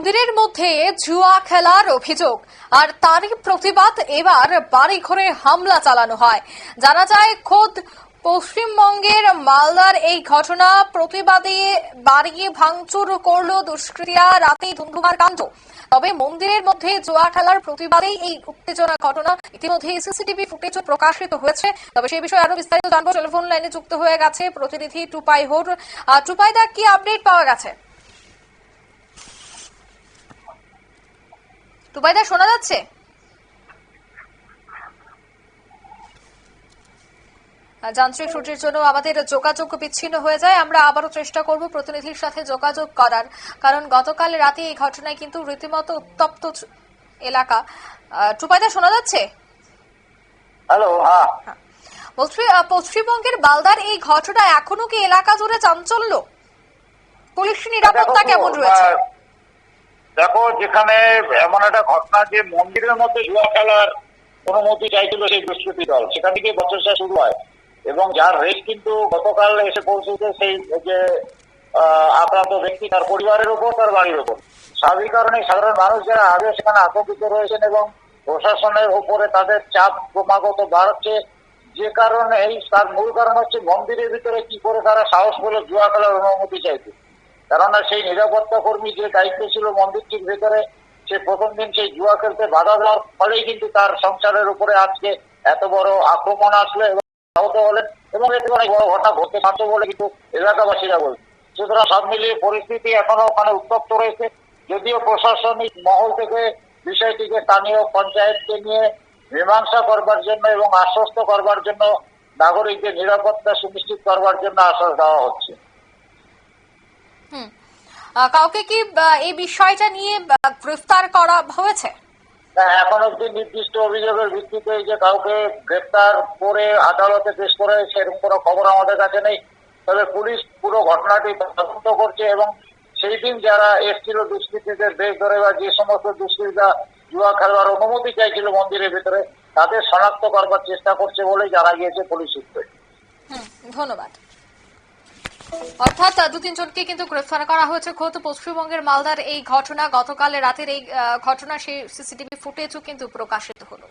মন্দিরের মধ্যে জুয়া খেলার অভিযোগ আর তারই প্রতিবাদ এবার বাড়ি ঘরে হামলা চালানো হয়। জানা যায় খোদ পশ্চিমবঙ্গের মালদার এই ঘটনা প্রতিবাদে বাড়ি ভাঙচুর করল দুষ্কৃতীরা রাতে ধুন্ধুমার কাণ্ড। তবে মন্দিরের মধ্যে জুয়া খেলার প্রতিবাদেই এই উত্তেজনা ঘটনা। ইতিমধ্যে সিসিটিভি ফুটেজও প্রকাশিত হয়েছে। তবে সেই বিষয়ে আরও বিস্তারিত জানব। টেলিফোন লাইনে যুক্ত হয়ে গেছে প্রতিনিধি টুপাই হোর। আহ, টুপাইদা কি আপডেট পাওয়া গেছে? টুপাইদা শোনা যাচ্ছে? যান্ত্রিক ত্রুটির জন্য আমাদের যোগাযোগ বিচ্ছিন্ন হয়ে যায়। আমরা আবারও চেষ্টা করব প্রতিনিধির সাথে যোগাযোগ করার। কারণ গতকাল রাতে এই ঘটনায় কিন্তু রীতিমতো উত্তপ্ত এলাকা। টুপাইদা শোনা যাচ্ছে? হ্যালো হ্যাঁ। বলছি পশ্চিমবঙ্গের বালদার এই ঘটনা এখনও কি এলাকা জুড়ে চাঞ্চল্য? পুলিশ নিরাপত্তা কেমন রয়েছে? দেখো, যেখানে এমন একটা ঘটনা যে মন্দিরের মধ্যে জুয়া খেলার অনুমতি চাইছিল সেই দুষ্কৃতী দল, সেখান থেকে বছরটা শুরু হয়। এবং যার রেট কিন্তু গতকাল এসে পৌঁছেছে সেই যে আক্রান্ত ব্যক্তি তার পরিবারের উপর তার বাড়ির উপর স্বাভাবিক কারণে সাধারণ মানুষ যারা আগে সেখানে আতঙ্কিত রয়েছেন এবং প্রশাসনের উপরে তাদের চাপ ক্রমাগত বাড়ছে, যে কারণে এই তার মূল কারণ হচ্ছে মন্দিরের ভিতরে কি করে তারা সাহস বলে জুয়া খেলার অনুমতি চাইছে কেননা সেই নিরাপত্তা কর্মী যে দায়িত্ব ছিল মন্দিরটির ভেতরে, সে প্রথম দিন সেই জুয়া খেলতে বাধা দেওয়ার ফলেই কিন্তু তার সংসারের উপরে আজকে এত বড় আক্রমণ আসলো এবং আহত হলেন এবং এতে অনেক বড় ঘটনা ঘটতে পারত বলে কিন্তু এলাকাবাসীরা বলছে। সুতরাং সব মিলিয়ে পরিস্থিতি এখনও ওখানে উত্তপ্ত রয়েছে। যদিও প্রশাসনিক মহল থেকে বিষয়টিকে স্থানীয় পঞ্চায়েতকে নিয়ে মীমাংসা করবার জন্য এবং আশ্বস্ত করবার জন্য নাগরিকদের নিরাপত্তা সুনিশ্চিত করবার জন্য আশ্বাস দেওয়া হচ্ছে। কাউকে কি এই বিষয়টা নিয়ে গ্রেফতার করা হয়েছে? এখন অব্দি নির্দিষ্ট অভিযোগের ভিত্তিতে যে কাউকে গ্রেপ্তার করে আদালতে পেশ করে সেরকম কোনো খবর আমাদের কাছে নেই। তবে পুলিশ পুরো ঘটনাটি তদন্ত করছে এবং সেই দিন যারা এসেছিল দুষ্কৃতীদের বেশ ধরে বা যে সমস্ত দুষ্কৃতীরা জুয়া খেলবার অনুমতি চাইছিল মন্দিরের ভিতরে তাদের শনাক্ত করবার চেষ্টা করছে বলেই জানা গিয়েছে পুলিশ সূত্রে। ধন্যবাদ। অর্থাৎ, দু তিনজনকে কিন্তু গ্রেফতার করা হয়েছে খোদ পশ্চিমবঙ্গের মালদার এই ঘটনা। গতকাল রাতের এই ঘটনা সেই সিসিটিভি ফুটেজও কিন্তু প্রকাশিত হলো।